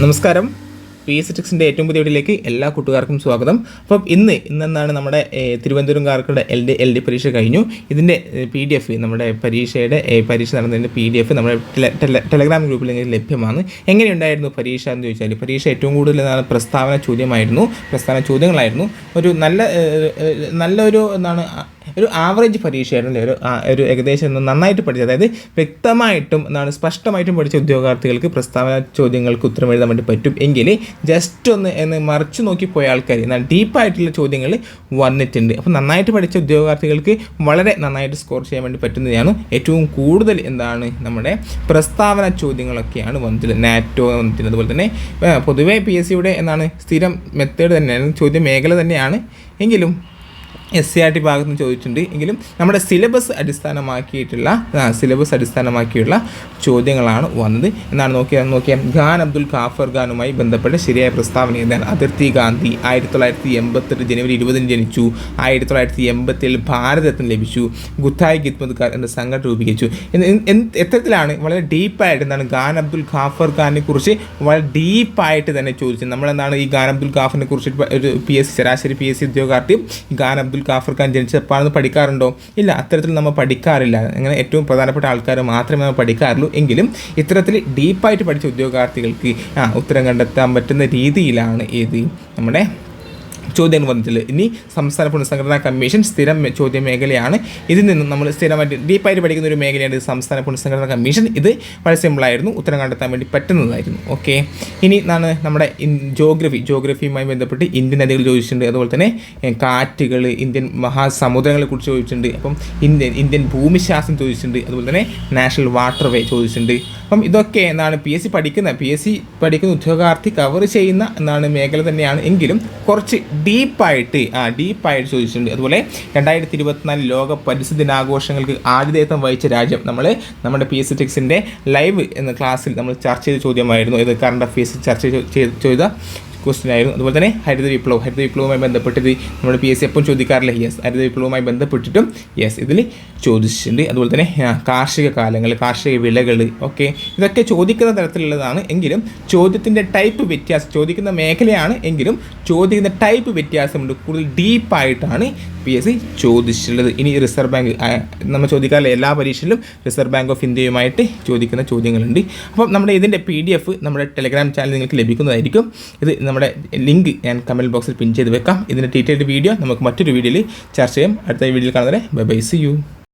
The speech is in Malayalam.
നമസ്കാരം. പി എസ് ടെക്സിന്റെ ഏറ്റവും പുതിയ വീട്ടിലേക്ക് എല്ലാ കൂട്ടുകാർക്കും സ്വാഗതം. അപ്പം ഇന്ന് ഇന്നെന്നാണ് നമ്മുടെ തിരുവനന്തപുരംകാർക്കുടെ എൽ ഡി എൽ ഡി പരീക്ഷ കഴിഞ്ഞു. ഇതിന്റെ പി ഡി എഫ് നമ്മുടെ പരീക്ഷയുടെ പരീക്ഷ നടന്നതിന്റെ പി ഡി എഫ് നമ്മുടെ ടെല- ടെല- ടെലഗ്രാം ഗ്രൂപ്പിൽ ലഭ്യമാണ്. എങ്ങനെയുണ്ടായിരുന്നു പരീക്ഷ എന്ന് ചോദിച്ചാൽ പരീക്ഷ ഏറ്റവും കൂടുതൽ എന്താണ് പ്രസ്താവന ചോദ്യമായിരുന്നു. പ്രസ്താവന ചോദ്യങ്ങളായിരുന്നു. ഒരു നല്ല നല്ലൊരു എന്താണ് ഒരു ആവറേജ് പരീക്ഷയായിരുന്നു അല്ലേ ഒരു ഒരു ഏകദേശം നന്നായിട്ട് പഠിച്ച അതായത് വ്യക്തമായിട്ടും എന്താണ് സ്പഷ്ടമായിട്ടും പഠിച്ച ഉദ്യോഗാർത്ഥികൾക്ക് പ്രസ്താവന ചോദ്യങ്ങൾക്ക് ഉത്തരം എഴുതാൻ വേണ്ടി പറ്റും. എങ്കിൽ ജസ്റ്റ് ഒന്ന് എന്ന് മറിച്ച് നോക്കി പോയ ആൾക്കാർ എന്നാൽ ഡീപ്പായിട്ടുള്ള ചോദ്യങ്ങൾ വന്നിട്ടുണ്ട്. അപ്പോൾ നന്നായിട്ട് പഠിച്ച ഉദ്യോഗാർത്ഥികൾക്ക് വളരെ നന്നായിട്ട് സ്കോർ ചെയ്യാൻ വേണ്ടി പറ്റുന്നതാണ് ഏറ്റവും കൂടുതൽ എന്താണ് നമ്മുടെ പ്രസ്താവന ചോദ്യങ്ങളൊക്കെയാണ് വന്നിട്ടുള്ളത്. നാറ്റോ വന്നിട്ടുള്ളത്. അതുപോലെ തന്നെ പൊതുവേ പി എസ് സിയുടെ എന്താണ് സ്ഥിരം മെത്തേഡ് തന്നെയാണ് ചോദ്യ മേഖല തന്നെയാണ്. എങ്കിലും എസ് സി ആർ ടി ഭാഗത്ത് നിന്ന് ചോദിച്ചിട്ടുണ്ട്. എങ്കിലും നമ്മുടെ സിലബസ് അടിസ്ഥാനമാക്കിയിട്ടുള്ള സിലബസ് അടിസ്ഥാനമാക്കിയുള്ള ചോദ്യങ്ങളാണ് വന്നത്. എന്നാണ് നോക്കിയാൽ നോക്കിയാൽ ഖാൻ അബ്ദുൽ ഖാഫർ ഖാനുമായി ബന്ധപ്പെട്ട ശരിയായ പ്രസ്താവന എന്താണ് അതിർത്തി ഗാന്ധി ആയിരത്തി തൊള്ളായിരത്തി എൺപത്തെട്ട് ജനുവരി ഇരുപതിന് ജനിച്ചു. ആയിരത്തി തൊള്ളായിരത്തി എൺപത്തിയേഴ് ഭാരതത്തിന് ലഭിച്ചു. ഗുത്തായ് ഖാൻ എന്ന സംഘടന രൂപീകരിച്ചു. എത്തരത്തിലാണ് വളരെ ഡീപ്പായിട്ട് എന്താണ് ഖാൻ അബ്ദുൽ ഖാഫർ ഖാനെ കുറിച്ച് വളരെ ഡീപ്പായിട്ട് തന്നെ ചോദിച്ചത്. നമ്മളെന്താണ് ഈ ഖാൻ അബ്ദുൽ ഖാഫറിനെ കുറിച്ച് ഒരു പി എസ് ശരാശരി പി എസ് സി ഉദ്യോഗാർത്ഥി ഖാൻ അബ്ദുൽ ഖാഫർ ഖാൻ ജനിച്ചപ്പോഴാണെന്ന് പഠിക്കാറുണ്ടോ? ഇല്ല അത്തരത്തിൽ നമ്മൾ പഠിക്കാറില്ല. അങ്ങനെ ഏറ്റവും പ്രധാനപ്പെട്ട ആൾക്കാർ മാത്രമേ നമ്മൾ പഠിക്കാറുള്ളൂ. എങ്കിലും ഇത്തരത്തിൽ ഡീപ്പായിട്ട് പഠിച്ച ഉദ്യോഗാർത്ഥികൾക്ക് ആ ഉത്തരം കണ്ടെത്താൻ പറ്റുന്ന രീതിയിലാണ് ഏത് നമ്മുടെ ചോദ്യങ്ങൾ വന്നിട്ടില്ല ഇനി സംസ്ഥാന പുനഃസംഘടനാ കമ്മീഷൻ സ്ഥിരം ചോദ്യ മേഖലയാണ്. ഇതിൽ നിന്നും നമ്മൾ സ്ഥിരമായിട്ട് ഡീപ്പായിട്ട് പഠിക്കുന്ന ഒരു മേഖലയാണ് സംസ്ഥാന പുനഃസംഘടനാ കമ്മീഷൻ. ഇത് വളരെ സിമ്പിളായിരുന്നു ഉത്തരം കണ്ടെത്താൻ വേണ്ടി പറ്റുന്നതായിരുന്നു. ഓക്കെ ഇനി നാണ് നമ്മുടെ ജോഗ്രഫി ജോഗ്രഫിയുമായി ബന്ധപ്പെട്ട് ഇന്ത്യൻ നദികൾ ചോദിച്ചിട്ടുണ്ട്. അതുപോലെ തന്നെ കാറ്റുകൾ ഇന്ത്യൻ മഹാസമുദ്രങ്ങളെ കുറിച്ച് ചോദിച്ചിട്ടുണ്ട്. അപ്പം ഇന്ത്യൻ ഇന്ത്യൻ ഭൂമിശാസ്ത്രം ചോദിച്ചിട്ടുണ്ട്. അതുപോലെ തന്നെ നാഷണൽ വാട്ടർവേ ചോദിച്ചിട്ടുണ്ട്. അപ്പം ഇതൊക്കെ എന്നാണ് പി എസ് സി പഠിക്കുന്ന പി എസ് സി പഠിക്കുന്ന ഉദ്യോഗാർത്ഥി കവർ ചെയ്യുന്ന എന്നാണ് മേഖല തന്നെയാണ്. എങ്കിലും കുറച്ച് ഡീപ്പായിട്ട് ആ ഡീപ്പായിട്ട് ചോദിച്ചിട്ടുണ്ട്. അതുപോലെ രണ്ടായിരത്തി ഇരുപത്തിനാല് ലോക പരിസ്ഥിതി ദിനാഘോഷങ്ങൾക്ക് ആതിഥേയത്വം വഹിച്ച രാജ്യം നമ്മൾ നമ്മുടെ പി എസ് ടെക്സിന്റെ ലൈവ് എന്ന ക്ലാസ്സിൽ നമ്മൾ ചർച്ച ചെയ്ത ചോദ്യമായിരുന്നു. ഇത് കറണ്ട് അഫയേഴ്സ് ചർച്ച ചെയ്ത ക്വസ്റ്റ്യൻ ആയിരുന്നു. അതുപോലെ തന്നെ ഹരിത വിപ്ലവം. ഹരിത വിപ്ലവവുമായി ബന്ധപ്പെട്ടിട്ട് നമ്മുടെ പി എസ് സി എപ്പം ചോദിക്കാറില്ല? യെസ് ഹരിത വിപ്ലവവുമായി ബന്ധപ്പെട്ടിട്ടും യെസ് ഇതിൽ ചോദിച്ചിട്ടുണ്ട്. അതുപോലെ തന്നെ കാർഷിക കാലങ്ങൾ കാർഷിക വിളകൾ ഓക്കെ ഇതൊക്കെ ചോദിക്കുന്ന തരത്തിലുള്ളതാണ്. എങ്കിലും ചോദ്യത്തിന്റെ ടൈപ്പ് വ്യത്യാസം ചോദിക്കുന്ന മേഖലയാണ്. എങ്കിലും ചോദിക്കുന്ന ടൈപ്പ് വ്യത്യാസമുണ്ട്. കൂടുതൽ ഡീപ്പായിട്ടാണ് പി എസ് സി ചോദിച്ചിട്ടുള്ളത്. ഇനി റിസർവ് ബാങ്ക് നമ്മൾ ചോദിക്കാറില്ല. എല്ലാ പരീക്ഷയിലും റിസർവ് ബാങ്ക് ഓഫ് ഇന്ത്യയുമായിട്ട് ചോദിക്കുന്ന ചോദ്യങ്ങളുണ്ട്. അപ്പം നമ്മുടെ ഇതിന്റെ പി ഡി എഫ് നമ്മുടെ ടെലിഗ്രാം ചാനൽ നിങ്ങൾക്ക് ലഭിക്കുന്നതായിരിക്കും. ഇത് നമ്മുടെ ലിങ്ക് ഞാൻ കമന്റ് ബോക്സിൽ പിൻ ചെയ്ത് വെക്കാം. ഇതിന്റെ ഡീറ്റെയിൽഡ് വീഡിയോ നമുക്ക് മറ്റൊരു വീഡിയോയിൽ ചർച്ച ചെയ്യാം. അടുത്ത വീഡിയോയിൽ കാണുന്നവരെ ബൈ ബൈ സി യു